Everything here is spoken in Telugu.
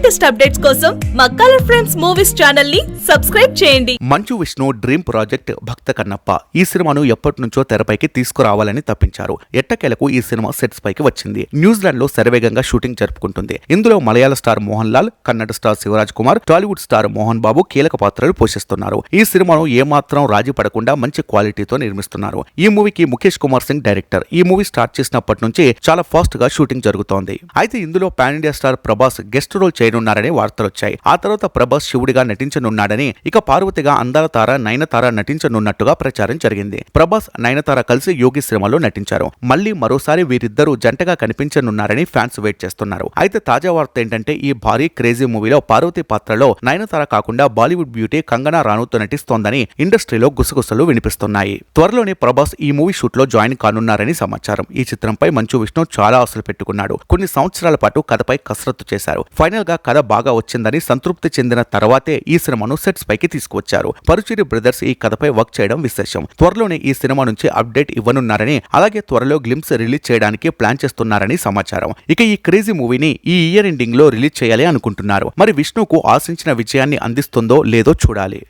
లేటెస్ట్ అప్డేట్స్ కోసం మా కలర్ ఫ్రెండ్స్ మూవీస్ ఛానల్ని సబ్స్క్రైబ్ చేయండి. మంచు విష్ణు డ్రీమ్ ప్రాజెక్ట్ భక్త కన్నప్ప ఈ సినిమాను ఎప్పటి నుంచో తెరపైకి తీసుకురావాలని తప్పించారు. ఎట్టకేలకు ఈ సినిమా సెట్స్ పైకి వచ్చింది. న్యూజిలాండ్లో శరవేగంగా షూటింగ్ జరుపుకుంటుంది. ఇందులో Malayala star Mohan Lal Kannada star Shivaraj Kumar Tollywood star Mohan Babu కీలక పాత్రలు పోషిస్తున్నారు. ఈ సినిమాను ఏమాత్రం రాజీ పడకుండా మంచి క్వాలిటీతో నిర్మిస్తున్నారు. ఈ మూవీకి ముఖేష్ కుమార్ సింగ్ డైరెక్టర్. ఈ మూవీ స్టార్ట్ చేసినప్పటి నుంచి చాలా ఫాస్ట్గా షూటింగ్ జరుగుతోంది. అయితే ఇందులో pan India star Prabhas guest role చేయనున్నారని వార్తలొచ్చాయి. ఆ తర్వాత ప్రభాస్ శివుడిగా నటించనున్నాడని ఇక పార్వతిగా అందాల తార నయనతార నటించనున్నట్టుగా ప్రచారం జరిగింది. ప్రభాస్ నయనతార కలిసి యోగి సినిమాలో నటించారు. మళ్ళీ మరోసారి వీరిద్దరూ జంటగా కనిపించనున్నారని ఫ్యాన్స్ వెయిట్ చేస్తున్నారు. అయితే తాజా వార్త ఏంటంటే ఈ భారీ క్రేజీ మూవీలో పార్వతి పాత్రలో నయనతార కాకుండా బాలీవుడ్ బ్యూటీ కంగనా రాణుతో నటిస్తోందని ఇండస్ట్రీలో గుసగుసలు వినిపిస్తున్నాయి. త్వరలోనే ప్రభాస్ ఈ మూవీ షూట్లో జాయిన్ కానున్నారని సమాచారం. ఈ చిత్రంపై మంచు విష్ణు చాలా ఆశలు పెట్టుకున్నాడు. కొన్ని సంవత్సరాల పాటు కథపై కసరత్తు చేశారు. ఫైనల్గా కథ బాగా వచ్చిందని సంతృప్తి చెందిన తర్వాతే ఈ సినిమాను సెట్స్ పైకి తీసుకువచ్చారు. పరుచిరి బ్రదర్స్ ఈ కథపై వర్క్ చేయడం విశేషం. త్వరలోనే ఈ సినిమా నుంచి అప్డేట్ ఇవ్వనున్నారని అలాగే త్వరలో గ్లిమ్స్ రిలీజ్ చేయడానికి ప్లాన్ చేస్తున్నారని సమాచారం. ఇక ఈ క్రేజీ మూవీని ఈ ఇయర్ ఎండింగ్లో రిలీజ్ చేయాలి అనుకుంటున్నారు. మరి విష్ణుకు ఆశించిన విజయాన్ని అందిస్తుందో లేదో చూడాలి.